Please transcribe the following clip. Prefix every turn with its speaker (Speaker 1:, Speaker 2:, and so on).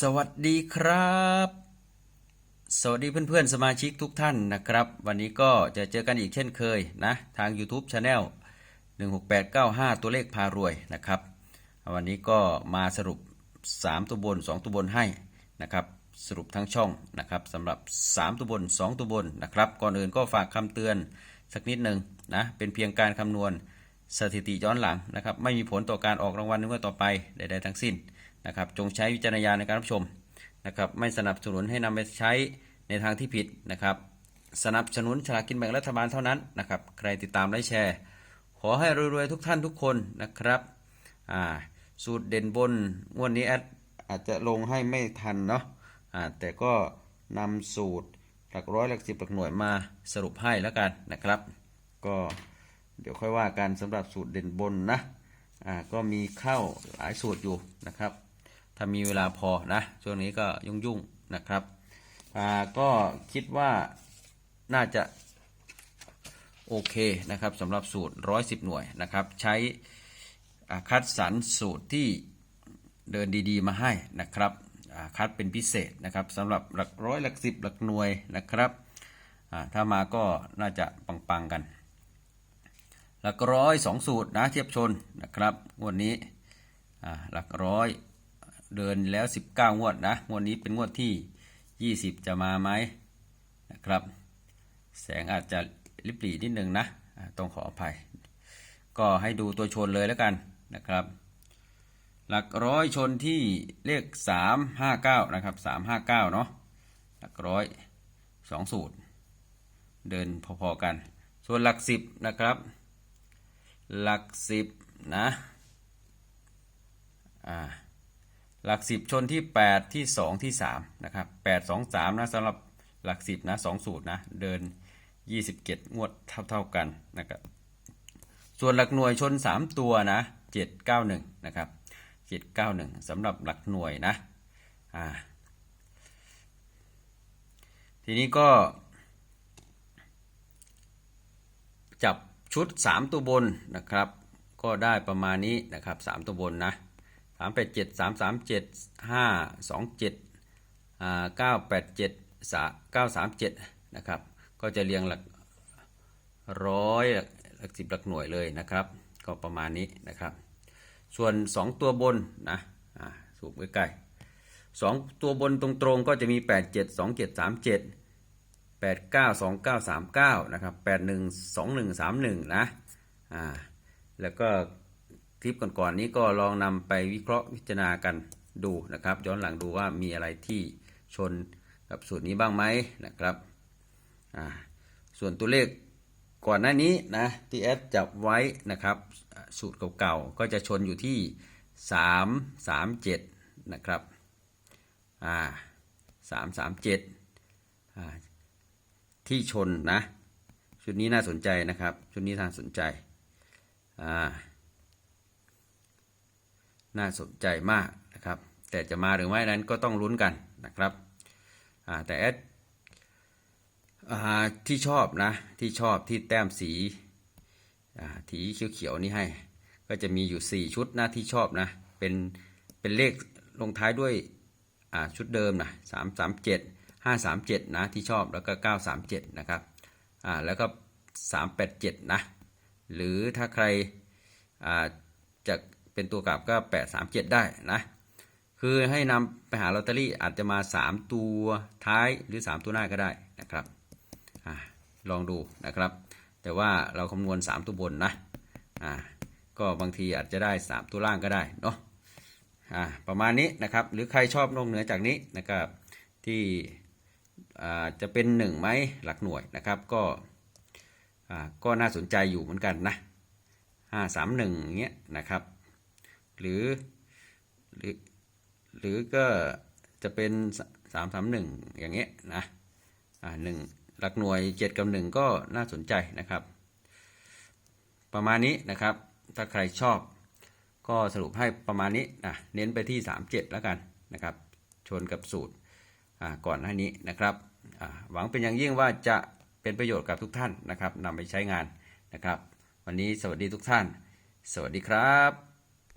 Speaker 1: สวัสดีครับ สวัสดีเพื่อนๆ สมาชิกทุกท่านนะครับ วันนี้ก็จะเจอกันอีกเช่นเคยนะ ทาง YouTube Channel 16895 ตัวเลขพารวยนะครับ วันนี้ก็มาสรุป 3 ตัวบน 2 ตัวบนให้นะครับ สรุปทั้งช่องนะครับสำหรับ 3 ตัวบน 2 ตัวบนนะครับ ก่อนอื่นก็ฝากคำเตือนสักนิดหนึ่งนะ เป็นเพียงการคำนวณสถิติย้อนหลังนะครับ ไม่มีผลต่อการออกรางวัลในงวดต่อไปใดๆทั้งสิ้น นะครับจงใช้วิจารณญาณในการรับชมนะครับไม่สนับสนุนให้นำไปใช้ในทางที่ผิดนะครับสนับสนุนฉลากกินแบ่งรัฐบาลเท่านั้นนะครับใครติดตามและแชร์ ขอให้รวยๆทุกท่านทุกคนนะครับอ่าสูตรเด่นบนงวดนี้แอดอาจจะลงให้ไม่ทันเนาะอ่าแต่ก็นำสูตรหลักร้อยหลักสิบหลักหน่วยมาสรุปให้แล้วกันนะครับ ก็เดี๋ยวค่อยว่ากันสำหรับสูตรเด่นบนนะอ่าก็มีเข้าหลายสูตรอยู่นะครับ ถ้ามีเวลาพอนะ ช่วงนี้ก็ยุ่งๆนะครับอ่าก็คิดว่าน่าจะโอเคนะครับสำหรับสูตร 110 หน่วยนะครับ ใช้คัดสรรสูตรที่เดินดีๆ มาให้นะครับคัดเป็นพิเศษนะครับสำหรับหลักร้อยหลักสิบหลักหน่วยนะครับถ้ามาก็น่าจะปังๆกัน หลักร้อยสองสูตรนะเทียบชนนะครับงวดนี้หลักร้อย เดินแล้ว 19 งวดนะ งวดนี้เป็นงวดที่ 20 จะมาไหมนะครับ แสงอาจจะริบหรี่นิดนึงนะ ต้องขออภัย ก็ให้ดูตัวชนเลยแล้วกันนะครับ หลักร้อยชนที่เลข 359 นะครับ 359 เนาะ หลักร้อยสองสูตร เดินพอๆกัน ส่วนหลักสิบนะครับ หลักสิบนะ อ่า หลักสิบชนที่ 8 ที่ 2 ที่3นะครับ8 2 3นะสำหรับหลักสิบนะสองสูตรนะเดิน 27 งวดเท่าๆกันนะครับส่วนหลักหน่วยชน 3 ตัวนะ791นะครับ791สำหรับหลักหน่วยนะอ่าทีนี้ก็ จับชุด 3 ตัวบนนะครับ ก็ได้ประมาณนี้นะครับ 3 ตัวบนนะ สามแปดเจ็ดสามสามเจ็ดห้าสองเจ็ดเก้าแปดเจ็ดสเก้าสามเจ็ดนะครับ ก็จะเรียงหลักร้อยหลักสิบหลักหน่วยเลยนะครับ ก็ประมาณนี้นะครับ ส่วน 2 ตัวบนนะสูบใกล้ๆสองตัวบนตรงๆก็จะมี 8 7 2 7 3 7 8 9 2 9 3 9นะครับ8 1 2 1 3 1นะอ่าแล้วก็ คลิปก่อนๆนี้ก็ลองนำไปวิเคราะห์พิจารณากันดูนะครับ ย้อนหลังดูว่ามีอะไรที่ชนกับสูตรนี้บ้างไหมนะครับส่วนตัวเลขก่อนหน้านี้นะที่แอดจับไว้นะครับสูตรเก่าๆก็จะชนอยู่ที่ 3 3 7 นะครับอ่า3 3 7อ่าที่ชนนะชุดนี้น่าสนใจนะครับ ชุดนี้น่าสนใจอ่า น่าสนใจมากนะครับ แต่จะมาหรือไม่นั้นก็ต้องลุ้นกันนะครับแต่แอดอที่ชอบนะที่ชอบที่แต้มสีอ่าสีเขียวๆนี่ให้ ก็จะมีอยู่ 4 ชุดนะที่ชอบนะเป็นเป็นเลขลงท้ายด้วยชุดเดิมนะสามสามเจ็ดห้าสามเจ็ดนะที่ชอบแล้วก็เก้าสามเจ็ดนะครับอ่าแล้วก็สามแปดเจ็ดนะหรือถ้าใครอ่าจะ เป็นตัวกลับก็แปดสามเจ็ดได้นะคือให้นำไปหาลอตเตอรี่อาจจะมาสามตัวท้ายหรือสามตัวหน้าก็ได้นะครับอลองดูนะครับ แต่ว่าเราคำนวณสามตัวบนนะอ่าก็บางทีอาจจะได้สามตัวล่างก็ได้เนาะอ่าประมาณนี้นะครับ หรือใครชอบนอกเหนือจากนี้นะครับที่จะเป็นหนึ่งไหมหลักหน่วยนะครับก็ก็น่าสนใจอยู่เหมือนกันนะห้าสามหนึ่งเงี้ยนะครับ หรือหรือ หรือก็จะเป็นสามสามหนึ่งอย่างเงี้ยนะอ่าหนึ่งหลักหน่วยเจ็ดกับหนึ่งก็น่าสนใจนะครับ ประมาณนี้นะครับ ถ้าใครชอบก็สรุปให้ประมาณนี้นะเน้นไปที่ 37 แล้วกันนะครับ ชนกับสูตรอ่าก่อนหน้านี้นะครับ หวังเป็นอย่างยิ่งว่าจะเป็นประโยชน์กับทุกท่านนะครับนำไปใช้งานนะครับ วันนี้สวัสดีทุกท่าน สวัสดีครับ